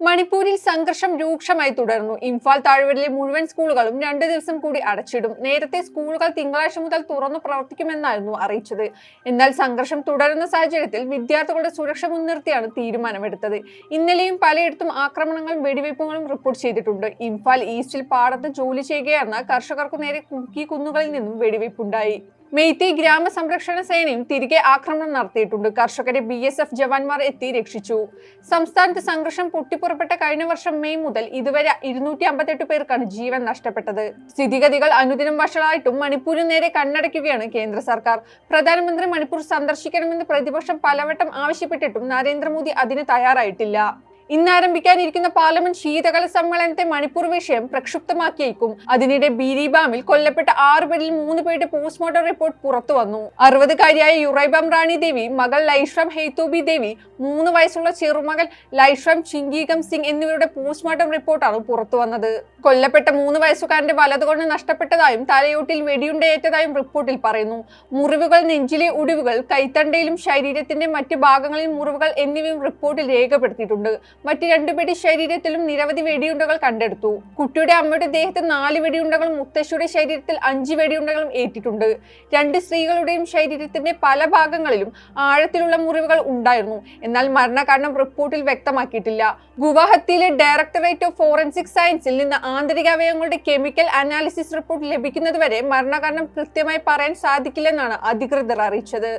മണിപ്പൂരിൽ സംഘർഷം രൂക്ഷമായി തുടർന്നു. ഇംഫാൽ താഴ്വരയിലെ മുഴുവൻ സ്കൂളുകളും രണ്ട് ദിവസം കൂടി അടച്ചിടും. നേരത്തെ സ്കൂളുകൾ തിങ്കളാഴ്ച മുതൽ തുറന്നു പ്രവർത്തിക്കുമെന്നായിരുന്നു അറിയിച്ചത്. എന്നാൽ സംഘർഷം തുടരുന്ന സാഹചര്യത്തിൽ വിദ്യാർത്ഥികളുടെ സുരക്ഷ മുൻനിർത്തിയാണ് തീരുമാനമെടുത്തത്. ഇന്നലെയും പലയിടത്തും ആക്രമണങ്ങളും വെടിവയ്പ്പുകളും റിപ്പോർട്ട് ചെയ്തിട്ടുണ്ട്. ഇംഫാൽ ഈസ്റ്റിൽ പാടത്ത് ജോലി ചെയ്യുകയായിരുന്ന കർഷകർക്കു നേരെ കുക്കി കുന്നുകളിൽ നിന്നും വെടിവയ്പ്പുണ്ടായി മെയ്തി ഗ്രാമസംരക്ഷണ സേനയും തിരികെ ആക്രമണം നടത്തിയിട്ടുണ്ട്. കർഷകരെ ബി എസ് എഫ് ജവാന്മാർ എത്തി രക്ഷിച്ചു. സംസ്ഥാനത്ത് സംഘർഷം പൊട്ടിപ്പുറപ്പെട്ട കഴിഞ്ഞ വർഷം മെയ് മുതൽ ഇതുവരെ ഇരുന്നൂറ്റി അമ്പത്തെട്ട് പേർക്കാണ് ജീവൻ നഷ്ടപ്പെട്ടത്. സ്ഥിതിഗതികൾ അനുദിനം വഷളായിട്ടും മണിപ്പൂരിന് നേരെ കണ്ണടയ്ക്കുകയാണ് കേന്ദ്ര സർക്കാർ. പ്രധാനമന്ത്രി മണിപ്പൂർ സന്ദർശിക്കണമെന്ന് പ്രതിപക്ഷം പലവട്ടം ആവശ്യപ്പെട്ടിട്ടും നരേന്ദ്രമോദി അതിന് തയ്യാറായിട്ടില്ല. ഇന്ന് ആരംഭിക്കാനിരിക്കുന്ന പാർലമെന്റ് ശീതകാല സമ്മേളനത്തെ മണിപ്പൂർ വിഷയം പ്രക്ഷുബ്ധമാക്കിയേക്കും. അതിനിടെ ബീരിബാമിൽ കൊല്ലപ്പെട്ട ആറുപേരിൽ മൂന്ന് പേരുടെ പോസ്റ്റ്മോർട്ടം റിപ്പോർട്ട് പുറത്തു വന്നു. അറുപതുകാരിയായ യുറൈബാം റാണി ദേവി മകൾ ലൈഷ്രാം ഹെയ്തൂബി ദേവി മൂന്ന് വയസ്സുള്ള ചെറുമകൾ ലൈഷ്രാം ചിങ്കീകം സിംഗ് എന്നിവരുടെ പോസ്റ്റ്മോർട്ടം റിപ്പോർട്ടാണ് പുറത്തു വന്നത്. കൊല്ലപ്പെട്ട മൂന്ന് വയസ്സുകാരന്റെ വലതുകൊണ്ട് നഷ്ടപ്പെട്ടതായും തലയോട്ടിൽ വെടിയുണ്ടയേറ്റതായും റിപ്പോർട്ടിൽ പറയുന്നു. മുറിവുകൾ നെഞ്ചിലെ ഒടിവുകൾ കൈത്തണ്ടയിലും ശരീരത്തിന്റെ മറ്റ് ഭാഗങ്ങളിലും മുറിവുകൾ എന്നിവയും റിപ്പോർട്ടിൽ രേഖപ്പെടുത്തിയിട്ടുണ്ട്. മറ്റ് രണ്ടുപേരുടെ ശരീരത്തിലും നിരവധി വെടിയുണ്ടകൾ കണ്ടെടുത്തു. കുട്ടിയുടെ അമ്മയുടെ ദേഹത്ത് നാല് വെടിയുണ്ടകളും മുത്തശ്ശിയുടെ ശരീരത്തിൽ അഞ്ച് വെടിയുണ്ടകളും ഏറ്റിട്ടുണ്ട്. രണ്ട് സ്ത്രീകളുടെയും ശരീരത്തിന്റെ പല ഭാഗങ്ങളിലും ആഴത്തിലുള്ള മുറിവുകൾ ഉണ്ടായിരുന്നു. എന്നാൽ മരണകാരണം റിപ്പോർട്ടിൽ വ്യക്തമാക്കിയിട്ടില്ല. ഗുവാഹത്തിയിലെ ഡയറക്ടറേറ്റ് ഓഫ് ഫോറൻസിക് സയൻസിൽ നിന്ന് ആന്തരിക അവയവങ്ങളുടെ കെമിക്കൽ അനാലിസിസ് റിപ്പോർട്ട് ലഭിക്കുന്നതുവരെ മരണകാരണം കൃത്യമായി പറയാൻ സാധിക്കില്ലെന്നാണ് അധികൃതർ അറിയിച്ചത്.